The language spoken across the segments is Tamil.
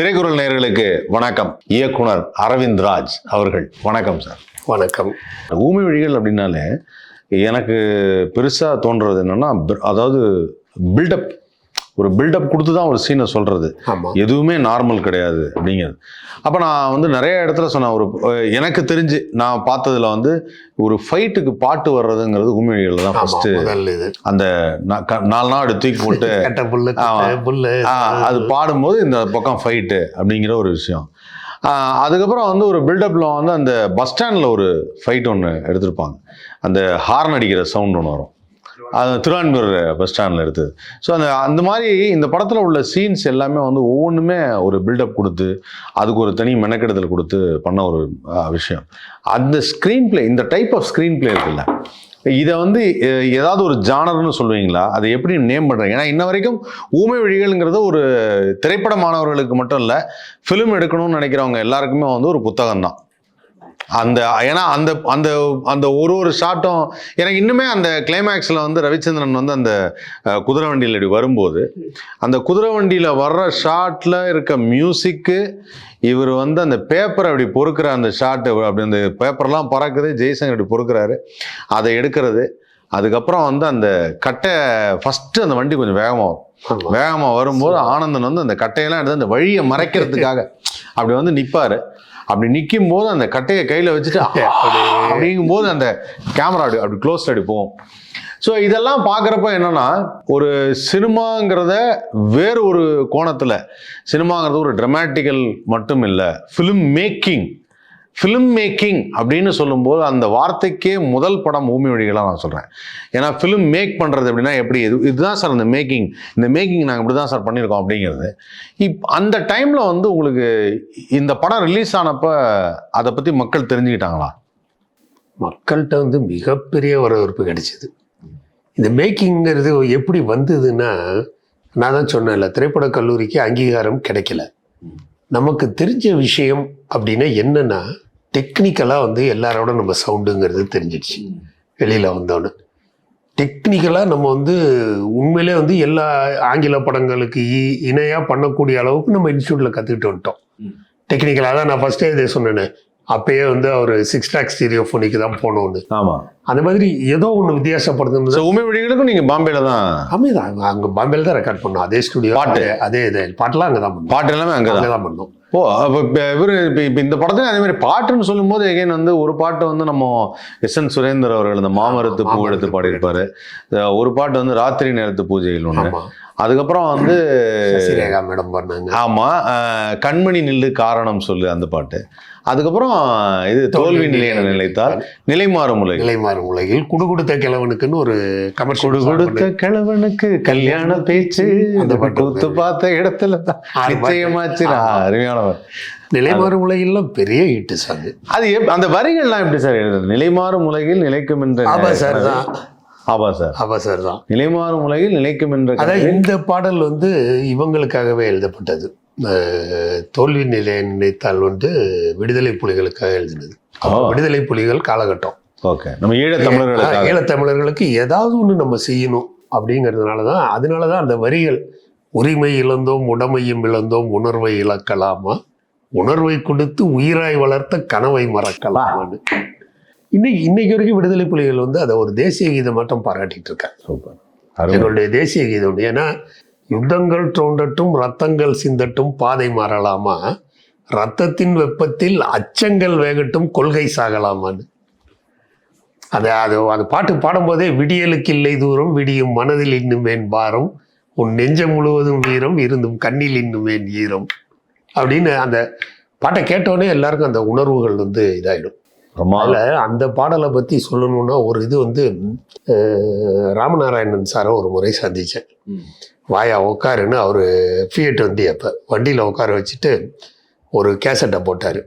திரைக்குறள் நேயர்களுக்கு வணக்கம். இயக்குனர் அரவிந்த் ராஜ் அவர்கள். வணக்கம் சார். வணக்கம். ஊமை வழிகள் அப்படின்னாலே எனக்கு பெருசாக தோன்றது என்னன்னா அதாவது பில்டப் ஒரு பில்டப் கொடுத்து தான் ஒரு சீனை சொல்றது. ஆமா. எதுவுமே நார்மல் கிடையாது அப்படிங்கிறது. அப்போ நான் வந்து நிறைய இடத்துல சொன்னேன் ஒரு எனக்கு தெரிஞ்சு நான் பார்த்ததுல வந்து ஒரு ஃபைட்டுக்கு பாட்டு வர்றதுங்கிறது வழிகளில் தான் ஃபஸ்ட்டு அந்த நாலு நாடு தூக்கி போட்டு அது பாடும்போது இந்த பக்கம் ஃபைட்டு அப்படிங்கிற ஒரு விஷயம். அதுக்கப்புறம் வந்து ஒரு பில்டப்பில் வந்து அந்த பஸ் ஸ்டாண்டில் ஒரு ஃபைட் ஒன்று எடுத்திருப்பாங்க. அந்த ஹார்ன் அடிக்கிற சவுண்ட் ஒன்று வரும். அது திருவான்மூர் பஸ் ஸ்டாண்டில் எடுத்தது. ஸோ அந்த அந்த மாதிரி இந்த படத்தில் உள்ள சீன்ஸ் எல்லாமே வந்து ஒவ்வொன்றுமே ஒரு பில்டப் கொடுத்து அதுக்கு ஒரு தனி மெனக்கெடுதல் கொடுத்து பண்ண ஒரு விஷயம். அந்த ஸ்க்ரீன் ப்ளே இந்த டைப் ஆஃப் ஸ்க்ரீன் ப்ளே இருக்குல்ல இதை வந்து ஏதாவது ஒரு ஜானர்னு சொல்லுவீங்களா? அதை எப்படி நேம் பண்ணுறீங்க ஏன்னா இன்ன வரைக்கும் ஊமை வழிகள்ங்கிறது ஒரு திரைப்பட மாணவர்களுக்கு மட்டும் இல்லை ஃபிலிம் எடுக்கணும்னு நினைக்கிறவங்க எல்லாருக்குமே வந்து ஒரு புத்தகம் தான் அந்த ஏன்னா அந்த அந்த அந்த ஒரு ஒரு ஷாட்டும் எனக்கு இன்னுமே அந்த கிளைமேக்ஸில் வந்து ரவிச்சந்திரன் வந்து அந்த குதிரை வண்டியில் இப்படி வரும்போது அந்த குதிரை வண்டியில் வர்ற ஷாட்டில் இருக்க மியூசிக்கு இவர் வந்து அந்த பேப்பரை அப்படி பொறுக்கிற அந்த ஷாட்டு அப்படி அந்த பேப்பர்லாம் பறக்குது ஜெய்சங்கர் அப்படி பொறுக்கிறாரு. அதை எடுக்கிறது அதுக்கப்புறம் வந்து அந்த கட்டை ஃபஸ்ட்டு அந்த வண்டி கொஞ்சம் வேகமாக வரும். வேகமாக வரும்போது ஆனந்தன் வந்து அந்த கட்டையெல்லாம் எடுத்து அந்த வழியை மறைக்கிறதுக்காக அப்படி வந்து நிற்பாரு அப்படி நிற்கும் போது அந்த கட்டையை கையில் வச்சுட்டு அப்படிங்கும்போது அந்த கேமரா அப்படி அப்படி க்ளோஸ் போகும். ஸோ இதெல்லாம் பார்க்குறப்ப என்னன்னா ஒரு சினிமாங்கிறத வேறு ஒரு கோணத்தில் சினிமாங்கிறது ஒரு ட்ரமாட்டிக்கல் மட்டும் இல்லை ஃபிலிம் மேக்கிங் ஃபிலிம் மேக்கிங் அப்படின்னு சொல்லும்போது அந்த வார்த்தைக்கே முதல் படம் ஊமி வழிகளாக நான் சொல்கிறேன் ஏன்னா ஃபிலிம் மேக் பண்ணுறது அப்படின்னா எப்படி இது இதுதான் சார் அந்த மேக்கிங் இந்த மேக்கிங் நாங்கள் இப்படி தான் சார் பண்ணியிருக்கோம் அப்படிங்கிறது. இப் அந்த டைமில் வந்து உங்களுக்கு இந்த படம் ரிலீஸ் ஆனப்போ அதை பற்றி மக்கள் தெரிஞ்சுக்கிட்டாங்களா? மக்கள்கிட்ட வந்து மிகப்பெரிய வரவேற்பு கிடைச்சிது. இந்த மேக்கிங்கிறது எப்படி வந்ததுன்னா நான் தான் சொன்னேன்ல திரைப்படக் கல்லூரிக்கு அங்கீகாரம் கிடைக்கல. நமக்கு தெரிஞ்ச விஷயம் அப்படின்னா என்னன்னா டெக்னிக்கலாக வந்து எல்லாரோட நம்ம சவுண்டுங்கிறது தெரிஞ்சிடுச்சு. வெளியில் வந்தோன்னு. டெக்னிக்கலாக நம்ம வந்து உண்மையிலே வந்து எல்லா ஆங்கில படங்களுக்கு இ- இணையா பண்ணக்கூடிய அளவுக்கு நம்ம இன்ஸ்டியூட்டில் கற்றுக்கிட்டு வந்துட்டோம். டெக்னிக்கலாக தான் நான் ஃபஸ்ட்டே இதை சொன்னேனே. அப்பயே வந்து அவர் சிக்ஸ் ட்ராக் ஸ்டீரியோ ஃபோனிக்கு தான் போகணும்னு ஆமாம் அந்த மாதிரி ஏதோ ஒன்று வித்தியாசப்படுத்துன்னு ஸோ ஊமி வழிகளுக்கும் நீங்கள் பாம்பேல தான்? அமைதான் அங்கே பாம்பேல தான் ரெக்கார்ட் பண்ணோம். அதே ஸ்டுடியோ பாட்டு. அதே இதே. பாட்டெல்லாம் அங்கே தான் பண்ணோம். பாட்டு எல்லாமே அங்கே தான் தான் பண்ணோம். ஓ அப்போ இவர் இப்போ இப்போ இந்த படத்துல அதே மாதிரி பாட்டுன்னு சொல்லும்போது எகைன் வந்து ஒரு பாட்டு வந்து நம்ம எஸ் என் சுரேந்தர் அவர்கள் இந்த மாமரத்து பூ எடுத்து பாடியிருப்பாரு. ஒரு பாட்டு வந்து ராத்திரி நேரத்து பூஜைகள் ஒன்று ஆமா அதுக்கப்புறம் வந்து சசிரேகா மேடம் பண்ணாங்க ஆமா அஹ் கண்மணி நில்லு காரணம் சொல்லு அந்த பாட்டு. அதுக்கப்புறம் இது தோல்வி நிலை என நிலைத்தால் நிலை மாறும் உலகில். நிலைமாறும் உலகில். குடு கொடுத்த கிழவனுக்குன்னு ஒரு கமர்ஷியல் கொடுத்த கிழவனுக்கு கல்யாண பேச்சு. அந்த பாட்டு பார்த்த இடத்துல தான். நிச்சயமாச்சு. அருமையானவர். நிலைமாறும் உலகில்லாம் பெரிய ஹிட் சாங் அது அந்த வரிகள்லாம் எப்படி சார் எழுதுறது? நிலைமாறும் உலகில் நிலைக்கும் என்ற சார் தான் ஆபா சார் ஆபா சார் தான். நிலைமாறும் உலகில் நிலைக்கும் என்ற இந்த பாடல் வந்து இவங்களுக்காகவே எழுதப்பட்டது. தோல்வி நிலை நினைத்தால் வந்து விடுதலை புலிகளுக்காக எழுதினது. விடுதலை புலிகள் காலகட்டம். ஓகே. நம்ம ஈழ தமிழர்களுக்காக. ஈழத்தமிழர்களுக்கு ஏதாவது ஒன்று நம்ம செய்யணும் அப்படிங்கிறதுனால தான் அதனால தான் அந்த வரிகள் உரிமை இழந்தோம் உடமையும் இழந்தோம் உணர்வை இழக்கலாமா? உணர்வை கொடுத்து உயிராய் வளர்த்த கனவை மறக்கலாமான்னு. இன்னைக்கு இன்னைக்கு வரைக்கும் விடுதலை புலிகள் வந்து அதை ஒரு தேசிய கீதம் மட்டும் பாராட்டிட்டு இருக்காங்க. சூப்பர். எங்களுடைய தேசிய கீதம் ஏன்னா யுத்தங்கள் தோன்றட்டும் ரத்தங்கள் சிந்தட்டும் பாதை மாறலாமா? ரத்தத்தின் வெப்பத்தில் அச்சங்கள் வேகட்டும் கொள்கை சாகலாமான்னு. அது அது அது பாட்டு பாடும்போதே விடியலுக்கு இல்லை தூரம் விடியும் மனதில் இன்னுமேன் பாரம் உன் நெஞ்சம் முழுவதும் வீரம் இருந்தும் கண்ணில் இன்னுமேன் ஈரம். அப்படின்னு அந்த பாட்டை கேட்டோடனே எல்லாருக்கும் அந்த உணர்வுகள் வந்து இதாயிடும். ரொம்ப அந்த பாடலை பற்றி சொல்லணும்னா ஒரு இது வந்து ராமநாராயணன் சாரை ஒரு முறை சந்தித்தேன் வாயா உட்காருன்னு அவர் ஃபியட் வந்து அப்போ வண்டியில் உட்கார வச்சுட்டு ஒரு கேசட்டை போட்டார்.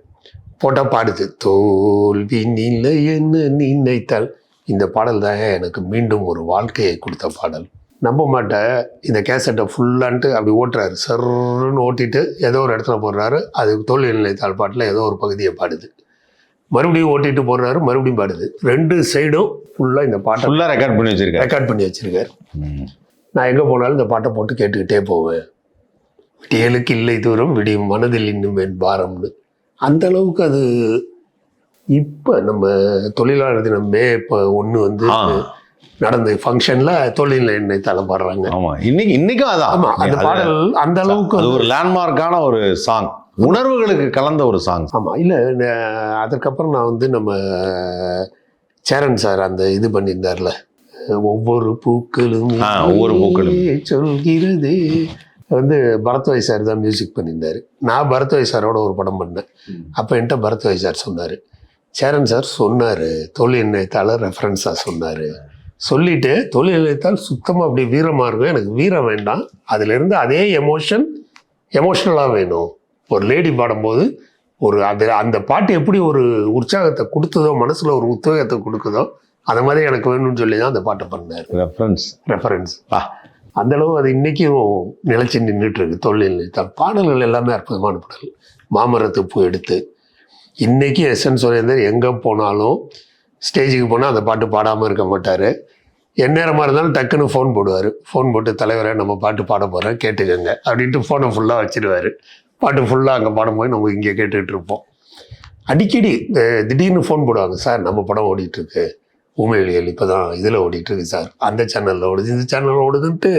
போட்டால் பாடுது தோல்வி நிலை என்ன நினைத்தால்? இந்த பாடல் தான் எனக்கு மீண்டும் ஒரு வாழ்க்கையை கொடுத்த பாடல். நம்ப மாட்டேன் இந்த கேசட்டை ஃபுல்லான்ட்டு அப்படி ஓட்டுறாரு. சர்ன்னு ஓட்டிட்டு ஏதோ ஒரு இடத்துல போடுறாரு. அது தோல்வி நிலைத்தாள் பாட்டில் ஏதோ ஒரு பகுதியை பாடுது. மறுபடியும் ஓட்டிட்டு போடுறாரு மறுபடியும் பாடுது. ரெண்டு சைடும் ஃபுல்லாக இந்த பாட்டை ஃபுல்லா ரெக்கார்ட் பண்ணி வச்சிருக்காரு. ரெக்கார்ட் பண்ணி வச்சிருக்காரு. நான் எங்கே போனாலும் இந்த பாட்டை போட்டு கேட்டுக்கிட்டே போவேன். விடியலுக்கு இல்லை தூரம் விடியும் மனதில் இன்னும் என் பாரம்னு. அந்த அளவுக்கு அது இப்போ நம்ம தொழிலாளர் தினம் மே இப்போ ஒன்று வந்து. நடந்த ஃபங்க்ஷனில் தொழில் எண்ணெய் தலை பாடுறாங்க ஆமா இன்னைக்கு இன்னைக்கும் அதான். ஆமா அந்த பாடல் அந்த அளவுக்கு ஒரு லேண்ட்மார்க்கான ஒரு சாங் உணர்வுகளுக்கு கலந்த ஒரு சாங் ஆமா இல்லை அதற்கப்புறம் நான் வந்து நம்ம சேரன் சார் அந்த இது பண்ணியிருந்தார்ல ஒவ்வொரு பூக்களும் ஒவ்வொரு பூக்களும். சொல்கிறது. வந்து பரத்வாய் சார் தான் மியூசிக் பண்ணியிருந்தாரு. நான் பரத்வாய் சாரோட ஒரு படம் பண்ணேன். அப்போ என்கிட்ட பரத்வாய் சார் சொன்னார். சேரன் சார் சொன்னார் தொழில் இணையத்தால் ரெஃபரன்ஸாக சொன்னார். சொல்லிட்டு தொழில் இணையத்தால் சுத்தமாக அப்படி வீரமாக இருக்கும் எனக்கு வீரம் வேண்டாம். அதிலிருந்து அதே எமோஷன் எமோஷ்னலாக வேணும். ஒரு லேடி பாடும்போது ஒரு அது அந்த பாட்டு எப்படி ஒரு உற்சாகத்தை கொடுத்ததோ மனசில் ஒரு உத்வேகத்தை கொடுக்குதோ அந்த மாதிரி எனக்கு வேணும்னு சொல்லி தான் அந்த பாட்டை பண்ணார் ரெஃபரன்ஸ் ரெஃபரன்ஸ் ஆ. அந்த அளவு அது இன்னைக்கும் நிலைச்சு நின்றுட்டு இருக்கு. தொழில் தான் பாடல்கள் எல்லாமே அற்புதமான பாடல் மாமரத்து பூ எடுத்து இன்னைக்கு எஸ்என் சுரேந்தர் எங்கே போனாலும் ஸ்டேஜுக்கு போனால் அந்த பாட்டு பாடாமல் இருக்க மாட்டார். எந்நேரமாக இருந்தாலும் டக்குன்னு ஃபோன் போடுவார். ஃபோன் போட்டு தலைவரை நம்ம பாட்டு பாட போகிறேன் கேட்டுக்கோங்க. அப்படின்ட்டு ஃபோனை ஃபுல்லாக வச்சிருவாரு. பாட்டு ஃபுல்லாக அங்கே பாடும்போது நம்ம இங்கே கேட்டுக்கிட்டு இருப்போம். அடிக்கடி இந்த திடீர்னு ஃபோன் போடுவாங்க சார் நம்ம படம் ஓடிட்டுருக்கு. இருக்கு இப்போ தான் இதில் ஓடிட்டுருக்கு சார். அந்த சேனலில் ஓடுது இந்த சேனலில் ஓடுதுன்ட்டு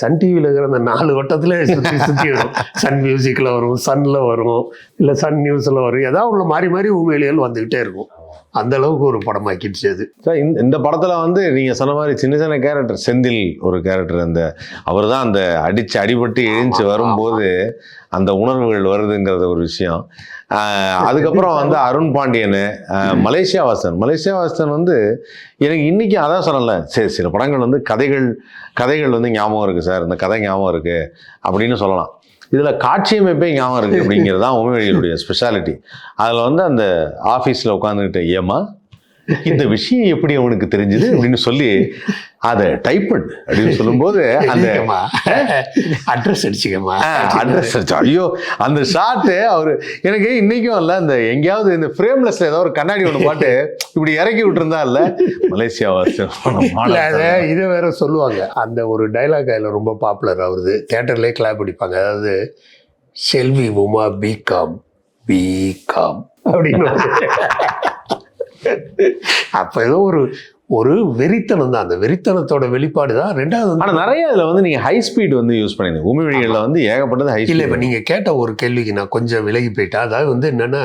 சன் டிவியில் இருக்கிற அந்த நாலு வட்டத்தில் சுற்றி சுற்றி வரும். சன் மியூசிக்கில் வரும் சன்னில் வரும் இல்லை சன் நியூஸில் வரும் ஏதாவது உள்ள மாறி மாறி ஊமையொலியல் வந்துக்கிட்டே இருக்கும். அந்த அளவுக்கு ஒரு படமாக்கிடுச்சு அது. சார் இந்த இந்த படத்துல வந்து நீங்க சொன்ன மாதிரி சின்ன சின்ன கேரக்டர் செந்தில் ஒரு கேரக்டர் அந்த அவர் தான் அந்த அடிச்சு அடிபட்டு எழுந்து ஆமா, வரும்போது அந்த உணர்வுகள் வருதுங்கிறது ஒரு விஷயம். அதுக்கப்புறம் வந்து அருண் பாண்டியன் மலேசியா வாசன். மலேசியா வாசன் வந்து எனக்கு இன்னைக்கு அதான் சொன்னல சரி சில படங்கள் வந்து கதைகள் கதைகள் வந்து ஞாபகம் இருக்கு சார் இந்த கதை ஞாபகம் இருக்கு அப்படின்னு சொல்லலாம். இதில் காட்சியமைப்பே ஞாபகம் இருக்குது அப்படிங்கிறது தான் உமைவழிகளுடைய ஸ்பெஷாலிட்டி அதில் வந்து அந்த ஆஃபீஸில் உட்காந்துக்கிட்ட ஏமா இந்த விஷயம் எப்படி அவனுக்கு தெரிஞ்சது அப்படின்னு சொல்லி அதை டைப் பண்ணு அப்படின்னு சொல்லும்போது அந்த அட்ரஸ் அடிச்சுக்கம்மா அட்ரஸ் ஐயோ அந்த ஷாட்டு அவரு எனக்கு இன்னைக்கும் இல்ல அந்த எங்கேயாவது இந்த ஃப்ரேம்லெஸ்ல ஏதோ ஒரு கண்ணாடி ஒன்று பாட்டு இப்படி இறக்கி விட்டுருந்தா இல்ல? மலேசியா இதை வேற சொல்லுவாங்க. அந்த ஒரு டைலாக் அதில் ரொம்ப பாப்புலர் ஆகுது தேட்டர்லேயே கிளாப் அடிப்பாங்க. அதாவது செல்வி உமா பிகாம் பிகாம் அப்படின்னு. அப்ப ஏதோ ஒரு ஒரு வெறித்தனம் தான். அந்த வெறித்தனத்தோட வெளிப்பாடு தான் ரெண்டாவது வந்து ஆனா நிறைய இதுல வந்து நீங்க ஹை ஸ்பீட் வந்து யூஸ் பண்ணிருந்தீங்க. உமிழிகள்ல வந்து ஏகப்பட்டது ஹை இல்லை இப்போ நீங்கள் கேட்ட ஒரு கேள்விக்கு நான் கொஞ்சம் விலகி போயிட்டேன். அதாவது வந்து என்னென்னா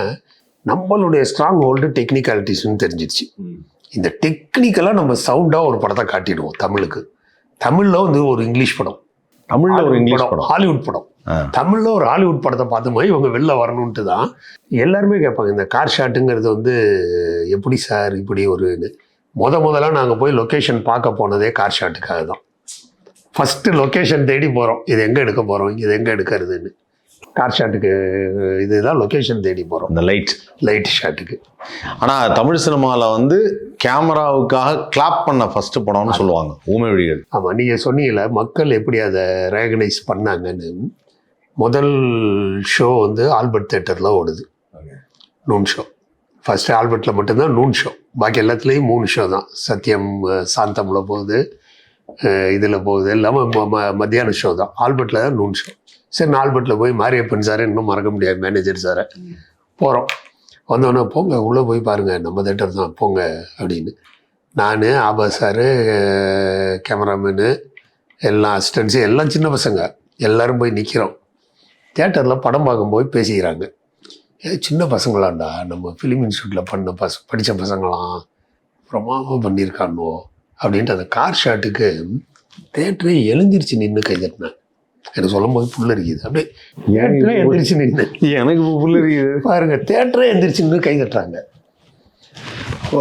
நம்மளுடைய ஸ்ட்ராங் ஹோல்டு டெக்னிக்காலிட்டிஸ்னு தெரிஞ்சிருச்சு இந்த டெக்னிக்கலாக நம்ம சவுண்டாக ஒரு படத்தை காட்டிடுவோம் தமிழுக்கு. தமிழில் வந்து ஒரு இங்கிலீஷ் படம். தமிழ்ல ஒரு இங்கிலீஷ் படம் ஹாலிவுட் படம். தமிழ்ல ஒரு ஹாலிவுட் படத்தை பார்த்த மாதிரி இவங்க வெளில வரணுன்ட்டு தான் எல்லாருமே கேட்பாங்க. இந்த கார் ஷாட்டுங்கிறது வந்து எப்படி சார் இப்படி ஒரு முத முதல்ல நாங்கள் போய் லொக்கேஷன் பார்க்க போனதே கார் ஷாட்டுக்காக தான். ஃபஸ்ட்டு லொக்கேஷன் தேடி போகிறோம் இது எங்கே எடுக்க போகிறோம் இது எங்கே எடுக்கிறதுன்னு. கார் ஷாட்டுக்கு இதுதான் லொக்கேஷன் தேடி போகிறோம் அந்த லைட் லைட் ஷாட்டுக்கு ஆனா தமிழ் சினிமால வந்து கேமராவுக்காக கிளாப் பண்ண ஃபர்ஸ்ட் படம்னு சொல்லுவாங்க. ஊமைவழிகள் ஆமாம் நீங்கள் சொன்னீங்கல்ல மக்கள் எப்படி அதை ரெகனைஸ் பண்ணாங்கன்னு. முதல் ஷோ வந்து ஆல்பர்ட் தேட்டரில் ஓடுது. நூன் ஷோ ஃபர்ஸ்ட் ஆல்பர்ட்டில் மட்டும்தான் நூன் ஷோ பாக்கி எல்லாத்துலேயும் மூணு ஷோ தான். சத்யம் சாந்தமில் போகுது. இதில் போகுது. எல்லாமே ம- ம- மத்தியான ஷோ தான். ஆல்பர்ட்டில் தான் நூன் ஷோ சரி நான் ஆல்பர்ட்டில் போய் மாரியப்பன் சாரை இன்னும் மறக்க முடியாது மேனேஜர் சாரை. போகிறோம் வந்தோடனே போங்க உள்ளே போய் பாருங்கள் நம்ம தேட்டர் தான் போங்க அப்படின்னு. நான் ஆபா சாரு கேமராமேனு எல்லாம் அசிஸ்டன்ஸு எல்லாம் சின்ன பசங்க. எல்லோரும் போய் நிற்கிறோம் தேட்டரில் படம் பார்க்கும்போது பேசிக்கிறாங்க. ஏ சின்ன பசங்களாண்டா. நம்ம ஃபிலிம் இன்ஸ்டியூட்டில் பண்ண பச படித்த பசங்களாம் பிரமாதமாக பண்ணியிருக்கானோ அப்படின்ட்டு அந்த கார் ஷாட்டுக்கு தேட்டரே எழுந்திருச்சு நின்று கைதட்டினேன் எனக்கு சொல்லும் போது புல்லரிக்குது. அப்படியே தேட்டரே எந்திரிச்சு நின்று எனக்கு இப்போ புல்லரிக்குது. பாருங்க தேட்டரே எந்திரிச்சு நின்று கைதட்டுறாங்க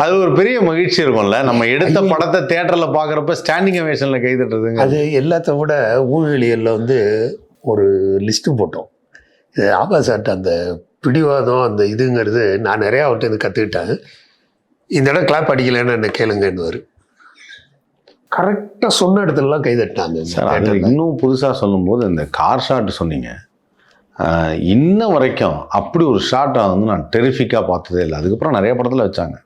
அது ஒரு பெரிய மகிழ்ச்சி இருக்கும்ல. நம்ம எடுத்த படத்தை தியேட்டர்ல பாக்குறப்ப ஸ்டாண்டிங் அவேஷன்ல கை தட்டுறதுங்க. அது எல்லாத்த விட ஊழியலில் வந்து ஒரு லிஸ்ட்டு போட்டோம். இது ஆபா சார்ட்ட அந்த பிடிவாதம் அந்த இதுங்கிறது நான் நிறையா அவர்கிட்ட இது கற்றுக்கிட்டேன் இந்த இடம் கிளாப் அடிக்கலைன்னு என்ன கேளுங்கன்னு கரெக்டாக சொன்ன இடத்துலலாம் கை தட்டாங்க இந்த சார் அது theatreல. இன்னும் புதுசா சொல்லும்போது இந்த கார் ஷாட் சொன்னீங்க. இன்ன வரைக்கும் அப்படி ஒரு ஷாட்டை வந்து நான் டெரிஃபிக்காக பார்த்ததே இல்லை. அதுக்கப்புறம் நிறைய படத்துல வச்சாங்க.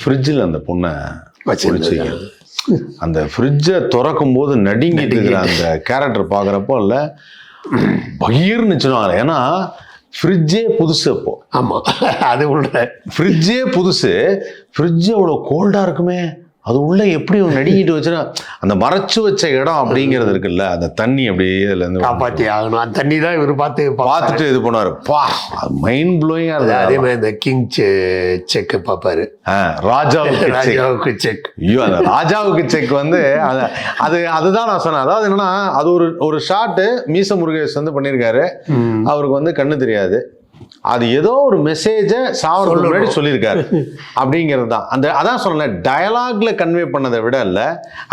ஃப்ரிட்ஜில் அந்த பொண்ணை. ஒளிச்சு அந்த ஃப்ரிட்ஜை திறக்கும் போது நடுங்கிட்டு இருக்கிற அந்த கேரக்டர் பார்க்குறப்போ இல்லை பயிர்னு சொல்லுவாங்க ஏன்னா ஃப்ரிட்ஜே புதுசு அப்போ. ஆமா. அது உள்ள. ஃப்ரிட்ஜே புதுசு. ஃப்ரிட்ஜ் அவ்வளோ கோல்டாக இருக்குமே. அது உள்ள எப்படி நடிக்கிட்டு வச்சுனா அந்த மறைச்சு வச்ச இடம் அப்படிங்கிறது இருக்குல்ல அந்த தண்ணி அப்படியே அதுல இருந்து காப்பாத்தி ஆகணும். அந்த தண்ணி தான் இவர் பார்த்து பார்த்து பார்த்துட்டு இது பண்ணுவாரு. பா மைண்ட் ப்ளோயிங்காக அதே இருந்தது மாதிரி இந்த கிங் செக் பார்ப்பாரு. ராஜாவுக்கு. ராஜாவுக்கு செக் ஐயோ அந்த ராஜாவுக்கு செக் வந்து அது அது அதுதான் நான் சொன்னேன். அதாவது என்னன்னா அது ஒரு ஒரு ஷாட்டு மீச முருகேஷ் வந்து பண்ணியிருக்காரு. அவருக்கு வந்து கண்ணு தெரியாது. அது ஏதோ ஒரு மெசேஜை சொல்லணும். முன்னாடி சொல்லியிருக்காரு. அப்படிங்கிறது தான். அந்த அதான் சொன்னேன் டயலாக்ல கன்வே பண்ணதை விட இல்ல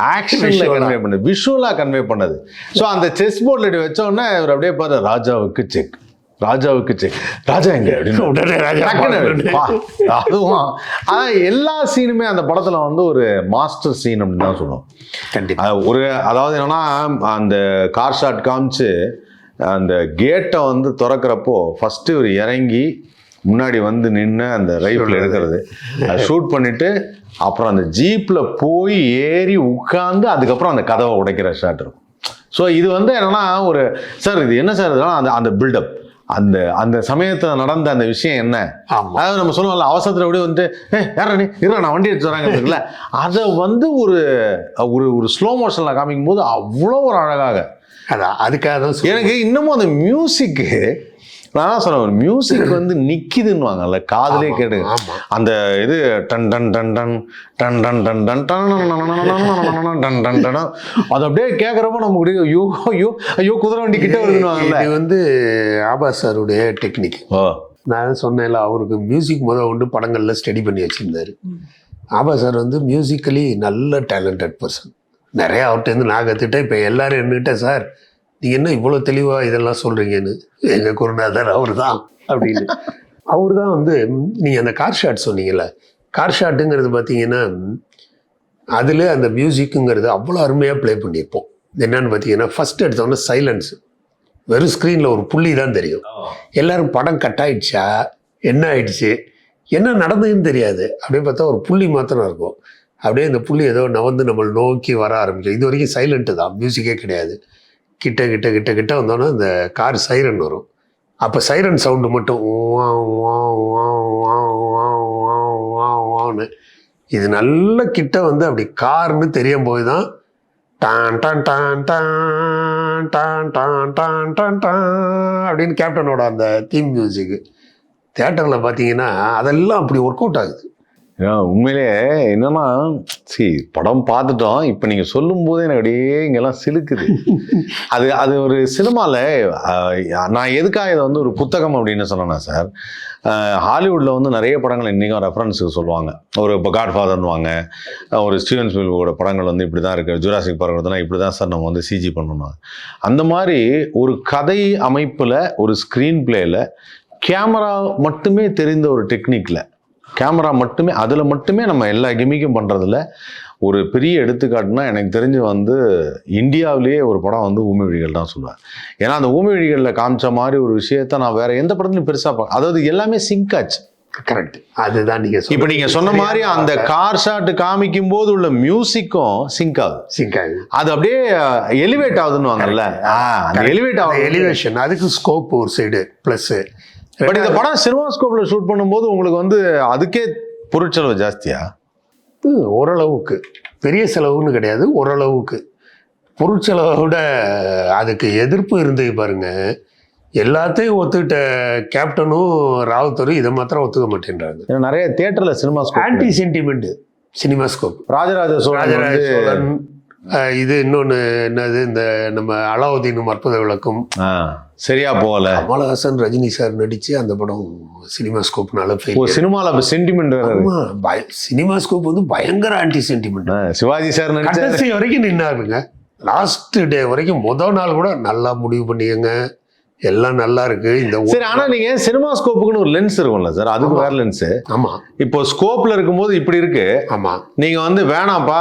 ஆக்ஷன்ல. கன்வே பண்ணது. விஷுவலா கன்வே பண்ணது. ஸோ அந்த செஸ் போர்டில் இப்படி வச்ச உடனே இவர் அப்படியே பாரு ராஜாவுக்கு செக் ராஜாவுக்கு செக் ராஜா எங்க? அப்படின்னு. அதுவும் அதான் எல்லா சீனுமே அந்த படத்துல வந்து ஒரு மாஸ்டர் சீன் அப்படின்னு தான் சொல்லுவோம். கண்டிப்பா. அது ஒரு அதாவது என்னன்னா அந்த கார் ஷாட் காமிச்சு அந்த கேட்டை வந்து திறக்கிறப்போ ஃபர்ஸ்ட் இவர் இறங்கி முன்னாடி வந்து நின்று அந்த ரைஃபிள் எடுக்கிறது. அதை ஷூட் பண்ணிட்டு அப்புறம் அந்த ஜீப்ல போய் ஏறி உட்காந்து அதுக்கப்புறம் அந்த கதவை உடைக்கிற ஷாட் இருக்கும். ஸோ இது வந்து என்னன்னா ஒரு சார் இது என்ன சார் இதெல்லாம் அந்த அந்த பில்டப் அந்த அந்த சமயத்தில் நடந்த அந்த விஷயம் என்ன? அதாவது நம்ம சொல்லுவோம்ல அவசரத்தில் அப்படியே வந்து ஏ யாரா நீ? இருடா நான் வண்டி எடுத்து வராங்கல்ல அதை வந்து ஒரு ஒரு ஒரு ஸ்லோ மோஷனில் காமிக்கும் போது அவ்வளோ ஒரு அழகாக அதான் அதுக்காக தான். எனக்கு இன்னமும் அந்த மியூசிக்கு நான் தான் சொன்னேன் மியூசிக் வந்து ஆமா, கேட்டு ஆமா. அந்த இது டன் டன் டன் டன் டன் டன் டன் டன் டன் டன் டன் டன் அது அப்படியே கேட்குறப்போ நமக்கு ஐயோ ஐயோ ஐயோ குதிரை வண்டி கிட்ட வருதுன்னுவாங்கல்ல இது வந்து ஆபாஸ் சாருடைய டெக்னிக் ஓ நான் சொன்னேன்ல அவருக்கு மியூசிக் முத கொண்டு படங்கள்ல ஸ்டடி பண்ணி வச்சிருந்தாரு ஆபாஸ் சார் வந்து மியூசிக்கலி நல்ல டேலண்டட் பர்சன் நிறைய அவர்கிட்டருந்து நான் கற்றுட்டேன் இப்போ எல்லாரும் என்னகிட்ட சார் நீங்கள் என்ன இவ்வளோ தெளிவாக இதெல்லாம் சொல்கிறீங்கன்னு எங்கள் குருநாதர் அவர் தான் அப்படின்னு. அவர் தான் வந்து நீங்கள் அந்த கார் ஷாட் சொன்னீங்கல்ல கார் ஷாட்டுங்கிறது பார்த்தீங்கன்னா அதில் அந்த மியூசிக்குங்கிறது அவ்வளோ அருமையாக ப்ளே பண்ணியிருப்போம். என்னன்னு பார்த்தீங்கன்னா ஃபஸ்ட் எடுத்தோன்னே சைலன்ஸ் வெறும் ஸ்க்ரீனில் ஒரு புள்ளி தான் தெரியும். எல்லாரும் படம் கட் ஆயிடுச்சா? என்ன ஆயிடுச்சு? என்ன நடந்ததுன்னு தெரியாது. அப்படியே பார்த்தா ஒரு புள்ளி மாத்திரம் இருக்கும். அப்படியே இந்த புள்ளி ஏதோ நவந்து நம்மளை நோக்கி வர ஆரம்பிக்கும். இது வரைக்கும் சைலண்ட்டு தான். மியூசிக்கே கிடையாது. கிட்ட கிட்ட கிட்ட கிட்ட வந்தோன்னா இந்த கார் சைரன் வரும். அப்போ சைரன் சவுண்டு மட்டும் வா, வா, வா, வா, வா, வா, வா, வான்னு. இது நல்ல கிட்ட வந்து அப்படி கார்னு தெரியும் போது தான் டான் டான் டான் டான் டான் டான் டான் டான் டான் அப்படின்னு கேப்டனோட அந்த தீம் மியூசிக்கு தேட்டரில் பார்த்தீங்கன்னா அதெல்லாம் அப்படி ஒர்க் அவுட் ஆகுது. உண்மையிலே என்னன்னா சரி படம் பார்த்துட்டோம். இப்போ நீங்கள் சொல்லும் போதே எனக்கு அப்படியே இங்கெல்லாம் சிலுக்குது. அது அது ஒரு சினிமாவில் நான் எதுக்காக இதை வந்து ஒரு புத்தகம் அப்படின்னு சொன்னேன்னா சார் ஹாலிவுட்டில் வந்து நிறைய படங்கள் இன்றைக்கும் ரெஃபரன்ஸுக்கு சொல்லுவாங்க. ஒரு இப்போ காட்ஃபாதர்னுவாங்க ஒரு ஸ்டீவன் ஸ்பீல்பர்கோட படங்கள் வந்து இப்படி தான் இருக்குது ஜுராசிக் பார்க் எடுத்தோம்னா இப்படி தான் சார் நம்ம வந்து சிஜி பண்ணணும் அந்த மாதிரி ஒரு கதை அமைப்பில் ஒரு ஸ்க்ரீன் பிளேயில் கேமரா மட்டுமே தெரிந்த ஒரு டெக்னிக்கில் கேமரா மட்டுமே அதில் மட்டுமே நம்ம எல்லா கிமிக்கும் பண்ணுறதுல ஒரு பெரிய எடுத்துக்காட்டுனா எனக்கு தெரிஞ்சு வந்து இந்தியாவிலேயே ஒரு படம் வந்து ஊமை விழிகள் தான் சொல்லுவேன். ஏன்னா அந்த ஊமை விழிகளில் காமிச்ச மாதிரி ஒரு விஷயத்த நான் வேற எந்த படத்துலையும் பெருசாக அதாவது எல்லாமே சிங்க் ஆச்சு. கரெக்ட் அதுதான் நீங்கள் இப்போ நீங்கள் சொன்ன மாதிரி அந்த கார் ஷாட் காமிக்கும் போது உள்ள மியூசிக்கும் சிங்க் ஆகுது. சிங்க் ஆகுது. அது அப்படியே எலிவேட் ஆகுதுன்னுவாங்கல்ல ஆ, அந்த எலிவேட் ஆகுது எலிவேஷன் அதுக்கு ஸ்கோப் ஒரு சைடு ப்ளஸ்ஸு பட் இந்த படம் சினிமாஸ்கோப்ல ஷூட் பண்ணும்போது உங்களுக்கு வந்து அதுக்கே பொருட்செலவு ஜாஸ்தியா? ஓரளவுக்கு. பெரிய செலவுன்னு கிடையாது ஓரளவுக்கு. பொருட்செலவை விட அதுக்கு எதிர்ப்பு இருந்தது பாருங்க. எல்லாத்தையும் ஒத்துக்கிட்ட கேப்டனும் ராவுத்தரும் இதை மாத்திரம் ஒத்துக்க மாட்டேன்றாங்க. நிறைய தியேட்டர்ல cinemascope anti sentiment cinemascope Rajaraja Cholan Rajaraja Cholan இது இன்னொன்று என்னது இந்த நம்ம அலாவுதீனும் அற்புத விளக்கும். சரியா போகல. கமலஹாசன் ரஜினி சார் நடிச்சு அந்த படம் சினிமாஸ்கோப்னால ஓ ஃபெயில் சினிமால சென்டிமெண்ட் பய சினிமாஸ்கோப் வந்து பயங்கர ஆன்டி சென்டிமெண்ட் சிவாஜி சார் நடிச்ச கடைசி வரைக்கும் நின்னாருங்க. லாஸ்ட் டே வரைக்கும் முதல் நாள் கூட நல்லா முடிவு பண்ணிக்கங்க. எல்லாம் நல்லா இருக்கு. இந்த சரி ஆனா நீங்க சினிமாஸ்கோப்புக்குன்னு ஒரு லென்ஸ் இருக்கும்ல சார் அதுக்கு வேற லென்ஸ் ஆமா. இப்போ ஸ்கோப்ல இருக்கும்போது இப்படி இருக்கு. ஆமா. நீங்க வந்து வேணாம்ப்பா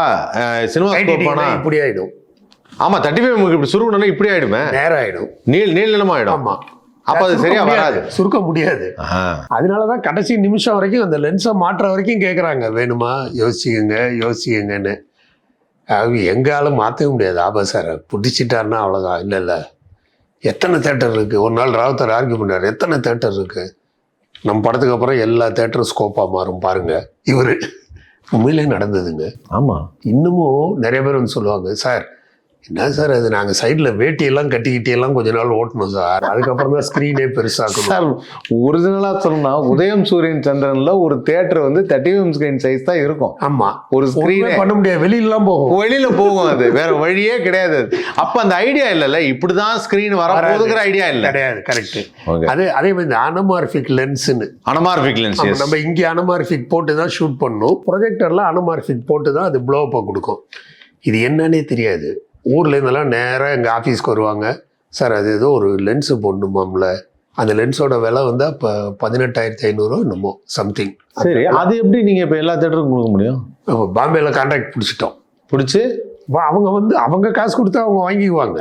சினிமாஸ்கோப் கைட்டிட்டீங்கன்னா வேணா இப்படி ஆயிடும். ஆமா தேர்ட்டி ஃபைவ் இப்படி சுருக்கணும்னா இப்படி ஆயிடுமே. நேரம் ஆயிடும். நீள் நீள் நிலமா ஆயிடும். ஆமா. அப்ப அது சரியா. வராது. சுருக்க முடியாது. ஆ, அதனாலதான் கடைசி நிமிஷம் வரைக்கும் அந்த லென்ஸை மாற்ற வரைக்கும் கேட்குறாங்க வேணுமா? யோசிச்சுக்கங்க யோசிச்சுக்கங்கன்னு. அவங்க எங்காலும் மாற்றவே முடியாது. ஆபா சார் பிடிச்சிட்டாருன்னா அவ்வளோதான் இல்லை இல்லை. எத்தனை தேட்டர் இருக்குது ஒரு நாள் ராவுத்தர் ஆர்கியூ பண்ணார். எத்தனை தேட்டர் இருக்குது நம்ம படத்துக்கு அப்புறம் எல்லா தேட்டரும் ஸ்கோப்பாக மாறும் பாருங்க. இவர் உண்மையிலே நடந்ததுங்க. ஆமா. இன்னமும் நிறைய பேர் வந்து சொல்லுவாங்க சார் என்ன சார் அது நாங்கள் சைடில் வேட்டியெல்லாம் கட்டிக்கிட்டியெல்லாம் கொஞ்ச நாள் ஓட்டணும் சார். அதுக்கப்புறம் தான் ஸ்க்ரீனே பெருசாக்கணும். சார் ஒரிஜினலா சொல்லணும்னா உதயம் சூரியன் சந்திரன்ல ஒரு தியேட்டர் வந்து தேர்ட்டி ஸ்கிரீன் சைஸ் தான் இருக்கும். ஆமாம் ஒரு ஸ்கிரீனே பண்ண முடியாது. வெளியிலலாம் போகும். வெளியில போகும் அது. வேற வழியே கிடையாது அது. அப்ப அந்த ஐடியா இல்லல்ல. இப்படிதான் ஸ்கிரீன் வரப்போகுதுங்கிற ஐடியா இல்ல. கிடையாது. கரெக்ட் அதே அதே மாதிரி இந்த அனமார்பிக் லென்ஸ்னு அனமார்பிக் லென்ஸ் நம்ம இங்கே அனமார்பிக் போட்டு தான் ஷூட் பண்ணணும். ப்ரொஜெக்டரில் அனமார்பிக் போட்டு தான் அது ப்ளோ அப்பை கொடுக்கும். இது என்னன்னே தெரியாது. ஊர்ல இருந்தெல்லாம் நேராக எங்கள் ஆஃபீஸ்க்கு வருவாங்க. சார் அது ஏதோ ஒரு லென்ஸு போடணுமாம்ல? அந்த லென்ஸோட விலை வந்து அப்போ பதினெட்டாயிரத்தி ஐநூறுரூவா என்னமோ சம்திங் சரி அது எப்படி நீங்க இப்ப எல்லா தேட்டருக்கும் கொடுக்க முடியும்? அப்போ பாம்பேல கான்ட்ராக்ட் பிடிச்சிட்டோம். பிடிச்சி? அவங்க வந்து அவங்க காசு கொடுத்து அவங்க வாங்கிக்குவாங்க.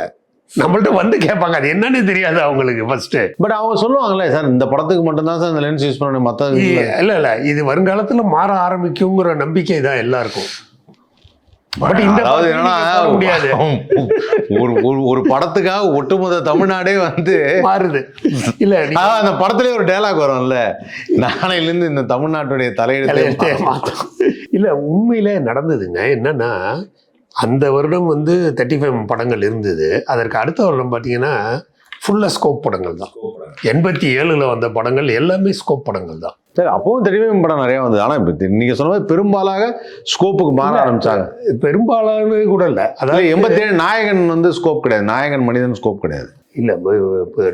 நம்மள்ட்ட வந்து கேட்பாங்க அது என்னன்னு தெரியாது அவங்களுக்கு ஃபர்ஸ்ட்டு பட் அவங்க சொல்லுவாங்கல்ல சார் இந்த படத்துக்கு மட்டும்தான் சார் இந்த லென்ஸ் யூஸ் பண்ணணும் மற்ற இல்லை. இல்லை இது வருங்காலத்தில் மாற ஆரம்பிக்குங்கிற நம்பிக்கை தான் எல்லாருக்கும். அதாவது என்னன்னா முடியாது. ஒரு ஒரு- ஒரு படத்துக்காக ஒட்டுமொத்த தமிழ்நாடே வந்து மாறுது. இல்ல அந்த படத்துலயே ஒரு டயலாக் வரும்ல. நாளையில இருந்து இந்த தமிழ்நாட்டுடைய தலையெழுத்தே தலையெழுத்தே மாத்தம். இல்ல உண்மையில நடந்ததுங்க என்னன்னா அந்த வருடம் வந்து தேர்ட்டி ஃபைவ் படங்கள் இருந்தது. அதற்கு அடுத்த வருடம் பார்த்தீங்கன்னா ஃபுல்லாக ஸ்கோப் படங்கள் தான். எண்பத்தி ஏழுல வந்த படங்கள் எல்லாமே ஸ்கோப் படங்கள் தான். சரி அப்பவும் தெளிவே படம் நிறைய வந்தது. ஆனா இப்ப நீங்க சொன்ன மாதிரி பெரும்பாலாக ஸ்கோப்புக்கு மாற ஆரம்பிச்சாங்க. பெரும்பாலானது கூட இல்லை. அதாவது அதாவது எண்பத்தி ஏழு நாயகன் வந்து ஸ்கோப் கிடையாது. நாயகன் மனிதன் ஸ்கோப் கிடையாது. இல்லை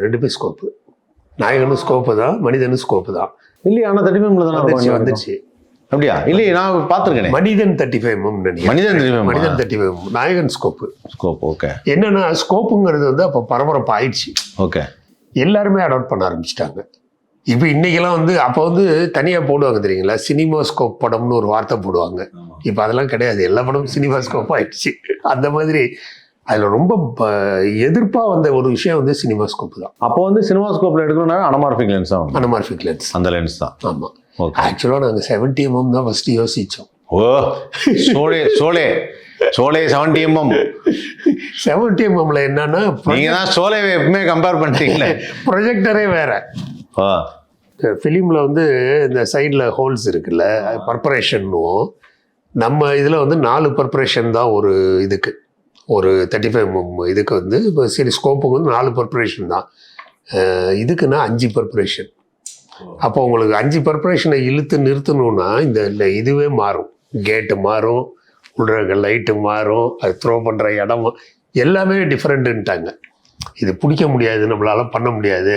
ரெண்டு பேர் ஸ்கோப்பு நாயகனும் ஸ்கோப்பு தான் மனிதனும் ஸ்கோப்பு தான். இல்லையா ஆனா தேர்ட்டி ஃபைவ்ல தானே. வந்துருச்சு அப்படியா? இல்லையே நான் பார்த்துருக்கேனே. மனிதன் தேர்ட்டி ஃபைவ் மனிதன் தெரியுமா Manithan thirty five Nayakan scope scope okay என்னன்னா ஸ்கோப்புங்கிறது வந்து அப்போ பரபரப்பு ஆயிடுச்சு. ஓகே எல்லாருமே அடாப்ட் பண்ண ஆரம்பிச்சிட்டாங்க. இப்போ இன்னைக்கெல்லாம் வந்து அப்போ வந்து தனியாக போடுவாங்க தெரியுங்களா? சினிமா ஸ்கோப் படம்னு ஒரு வார்த்தை போடுவாங்க. இப்போ அதெல்லாம் கிடையாது. எல்லா படமும் சினிமா ஸ்கோப் ஆயிடுச்சு. அந்த மாதிரி அதில் ரொம்ப எதிர்ப்பாக வந்த ஒரு விஷயம் வந்து சினிமா ஸ்கோப் தான். அப்போ வந்து சினிமா ஸ்கோப்ல எடுக்கணும்னா அனமார்பிக் லென்ஸ் தான். அனமார்பிக் லென்ஸ் அந்த லென்ஸ் தான். ஆமாம் ஓகே ஆக்சுவலாக நாங்கள் செவன்டி எம்எம் தான் ஃபஸ்ட்டு யோசித்தோம் ஓ Sholay Sholay Sholay seventy MM seventy எம்எம்ல என்னன்னா நீங்க தான் சோலேவை எப்பவுமே கம்பேர் பண்ணிட்டீங்களே? ப்ரொஜெக்டரே வேற. ஃபிலிமில் வந்து இந்த சைடில் ஹோல்ஸ் இருக்குல்ல பர்பரேஷன்னும் நம்ம இதில் வந்து நாலு பர்பரேஷன் தான் ஒரு இதுக்கு. ஒரு தேர்ட்டி ஃபைவ் இதுக்கு வந்து இப்போ சரி ஸ்கோப்புக்கு வந்து நாலு பர்பரேஷன் தான். இதுக்குன்னா அஞ்சு பர்பரேஷன் அப்போ உங்களுக்கு அஞ்சு பர்பரேஷனை இழுத்து நிறுத்தணும்னா இந்த இந்த இதுவே மாறும். கேட்டு மாறும். உள்ள லைட்டு மாறும் அது த்ரோ பண்ணுற இடம் எல்லாமே டிஃப்ரெண்ட்டுன்ட்டாங்க இது பிடிக்க முடியாது நம்மளால பண்ண முடியாது.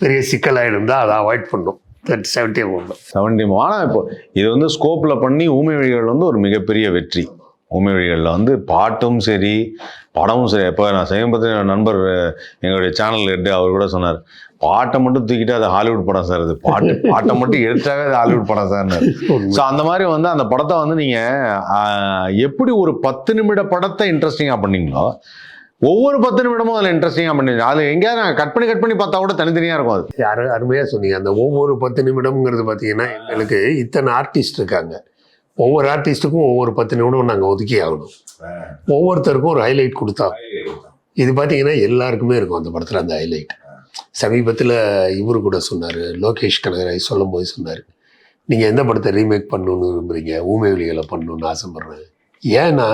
பெரிய சிக்கலாயிடும் இருந்தால் அதை அவாய்ட் பண்ணும். தேர்ட்டி செவன்ட்டி ஒன்று செவன்டி ஆனால் இப்போ இது வந்து ஸ்கோப்பில் பண்ணி ஊமை வழிகள் வந்து ஒரு மிகப்பெரிய வெற்றி. ஊமை வழிகளில் வந்து பாட்டும் சரி படமும் சரி. இப்போ நான் சமீபத்தில் நண்பர் எங்களுடைய சேனல் ஹெட் அவர் கூட சொன்னார். பாட்டை மட்டும் தூக்கிட்டு அது ஹாலிவுட் படம் சார் அது பாட்டு பாட்டை மட்டும் எடுத்தாவே அது ஹாலிவுட் படம் சார்னு ஸோ அந்த மாதிரி வந்து அந்த படத்தை வந்து நீங்கள் எப்படி ஒரு பத்து நிமிட படத்தை இன்ட்ரெஸ்டிங்காக பண்ணீங்களோ ஒவ்வொரு பத்து நிமிடமும் அதில் இன்ட்ரெஸ்டிங்காக பண்ணீங்க. அது எங்கேயாவது நான் கட் பண்ணி கட் பண்ணி பார்த்தா கூட தனித்தனியாக இருக்கும் அது. அரு அருமையாக சொன்னீங்க. அந்த ஒவ்வொரு பத்து நிமிடம்ங்கிறது பார்த்தீங்கன்னா எங்களுக்கு இத்தனை ஆர்டிஸ்ட் இருக்காங்க. ஒவ்வொரு ஆர்டிஸ்ட்டுக்கும் ஒவ்வொரு பத்து நிமிடம் நாங்கள் ஒதுக்கி ஆகணும். ஒவ்வொருத்தருக்கும் ஒரு ஹைலைட் கொடுத்தா. இது பார்த்தீங்கன்னா எல்லாருக்குமே இருக்கும் அந்த படத்தில் அந்த ஹைலைட் சமீபத்தில் இவரு கூட சொன்னார் லோகேஷ் கனகராஜ் சொல்லும் போது சொன்னார் நீங்கள் எந்த படத்தை ரீமேக் பண்ணணும்னு விரும்புகிறீங்க ஊமை ஒலிகளை பண்ணணும்னு ஆசைப்பட்றேன். ஏன்னா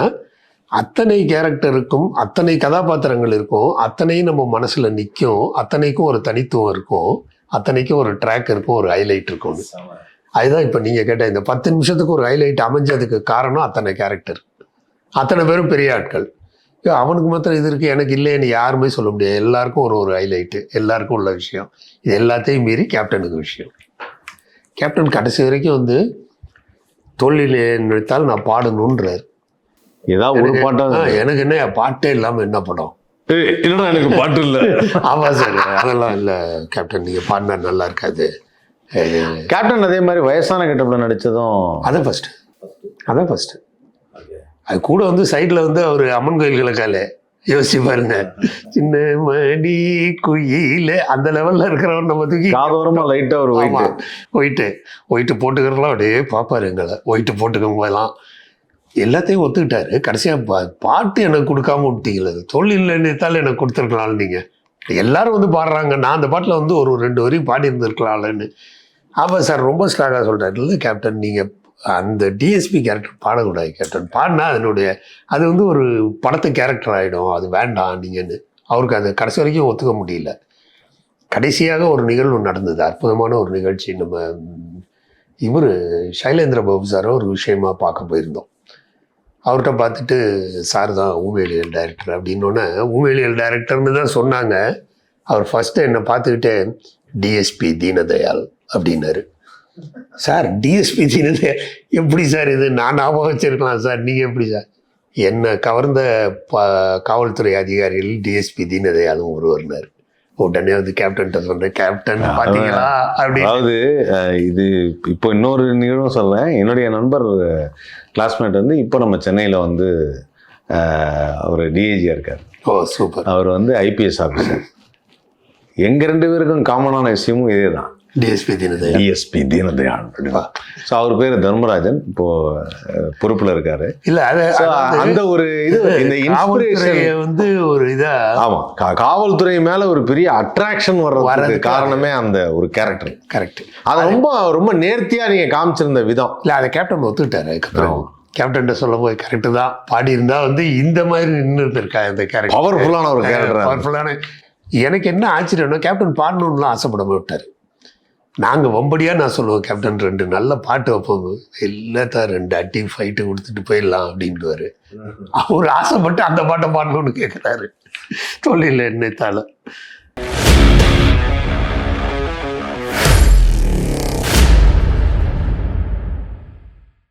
அத்தனை கேரக்டருக்கும் அத்தனை கதாபாத்திரங்கள் இருக்கும் அத்தனையும் நம்ம மனசில் நிற்கும் அத்தனைக்கும் ஒரு தனித்துவம் இருக்கும் அத்தனைக்கும் ஒரு ட்ராக் இருக்கும் ஒரு ஹைலைட் இருக்கும்னு. அதுதான் இப்போ நீங்கள் கேட்ட இந்த பத்து நிமிஷத்துக்கு ஒரு ஹைலைட் அமைஞ்சதுக்கு காரணம் அத்தனை கேரக்டர் அத்தனை பேரும் பெரிய ஆட்கள். அவனுக்கு மாத்திரம் இது இருக்குது எனக்கு இல்லைன்னு யாருமே சொல்ல முடியாது. எல்லாருக்கும் ஒரு ஒரு ஹைலைட்டு எல்லாருக்கும் உள்ள விஷயம். இது எல்லாத்தையும் மீறி கேப்டனுக்கு விஷயம். கேப்டன் கடைசி வரைக்கும் வந்து தொழில் நினைத்தால் நான் பாடணுன்றார் ஏதாவது ஒரு எனக்கு- பாட்டா ஆ, எனக்கு என்ன பாட்டே இல்லாமல் என்ன படம்? ஏய், என்னடா எனக்கு பாட்டு இல்லை? ஆமாம் சார் அதெல்லாம் இல்லை கேப்டன் நீங்கள் பாடினா நல்லா இருக்காது. கேப்டன் அதே மாதிரி வயசான கெட்டப்ல நடிச்சதும் அதான் ஃபஸ்ட்டு அதான் ஃபஸ்ட்டு அது கூட வந்து சைடில் வந்து அவர் அம்மன் கோயில்களை காலே யோசிச்சு பாருங்க. சின்ன மடி குயில அந்த லெவலில் இருக்கிறவன் நம்ம தூக்கி காதோரமா லைட்டா ஒரு ஒயிட் ஒயிட்டு ஒயிட்டு போட்டுக்கிறலாம் அப்படியே பார்ப்பாரு எங்களை. ஒயிட்டு போட்டுக்கும் போதெல்லாம் எல்லாத்தையும் ஒத்துக்கிட்டாரு. கடைசியாக பா பாட்டு எனக்கு கொடுக்காம விட்டீங்களே. தொழில் நினைத்தாலும் எனக்கு கொடுத்துருக்கலாம் நீங்கள் எல்லாரும் வந்து பாடுறாங்க. நான் அந்த பாட்டில் வந்து ஒரு ரெண்டு வரையும் பாடி இருந்திருக்கலாம்லன்னு ஆமாம் சார் ரொம்ப ஸ்ட்ராங்காக சொல்கிறாரு இல்லை கேப்டன் நீங்கள் அந்த டிஎஸ்பி கேரக்டர் பாடக்கூடாது கேப்டன் பாடினா அதனுடைய அது வந்து ஒரு படத்து கேரக்டர் ஆகிடும் அது வேண்டாம் நீங்கன்னு. அவருக்கு அது கடைசி வரைக்கும் ஒத்துக்க முடியல. கடைசியாக ஒரு நிகழ்வு நடந்தது. அற்புதமான ஒரு நிகழ்ச்சி. நம்ம இவர் சைலேந்திர பாபு சாரை ஒரு விஷயமா பார்க்க போயிருந்தோம். அவர்கிட்ட பார்த்துட்டு சார் தான் ஊமேலியல் டைரக்டர் அப்படின்னோடனே ஊமேலியல் டைரக்டர்னு தான் சொன்னாங்க. அவர் ஃபஸ்ட்டு என்னை பார்த்துக்கிட்டே டிஎஸ்பி தீனதயாள் அப்படின்னாரு. சார் டிஎஸ்பி தீனதயாள் எப்படி சார் இது? நான் ஞாபகம் வச்சிருக்கலாம் சார். நீங்கள் எப்படி சார்? என்னை கவர்ந்த ப காவல்துறை அதிகாரிகள் டிஎஸ்பி தீனதயாளும் ஒருவர்னார் உடனே வந்து கேப்டன்கிட்ட சொன்னேன் கேப்டன் பார்த்தீங்களா அப்படி அதாவது இது இப்போ இன்னொரு நிகழ்வும் சொல்லேன் என்னுடைய நண்பர் கிளாஸ்மேட் வந்து இப்போ நம்ம சென்னையில் வந்து அவர் டிஐஜியாக இருக்கார். ஓ சூப்பர். அவர் வந்து ஐபிஎஸ் ஆஃபீஸர் எங்கள் ரெண்டு பேருக்கும் காமனான விஷயமும் இதே தான் DSP Deenadayal DSP Deenadayal so அவர் பேர் தர்மராஜன். இப்போ பொறுப்புல இருக்காரு. இல்ல அந்த ஒரு இது இந்த இன்ஸ்பிரேஷன் வந்து ஒரு இதா ஆமா கா- காவல்துறை மேல ஒரு பெரிய அட்ராக்ஷன் வர்றதுக்கு வர்றதுக்கு காரணமே அந்த ஒரு கேரக்டர் கரெக்ட் அதை ரொம்ப ரொம்ப நேர்த்தியா நீங்க காமிச்சிருந்த விதம். இல்ல அதை கேப்டன் ஒத்துக்கிட்டாரு அதுக்கப்புறம். கேப்டன் சொல்லும் போது கரெக்டு தான். பாடி இருந்தா வந்து இந்த மாதிரி நின்று இருக்கா இந்த கேரக்டர் பவர்ஃபுல்லான ஒரு கேரக்டர் பவர்ஃபுல்லான எனக்கு என்ன ஆச்சரியம்னா கேப்டன் பாடணும்லாம் ஆசைப்பட விட்டார். நாங்கள் வம்படியாக நான் சொல்லுவோம் கேப்டன் ரெண்டு நல்ல பாட்டு வைப்போம். இல்லை ரெண்டு அட்டி ஃபைட்டு கொடுத்துட்டு போயிடலாம் அப்படின்ட்டுவாரு அவர் ஆசைப்பட்டு அந்த பாட்டை பாடணும்னு கேட்குறாரு தொழில் என்னத்தால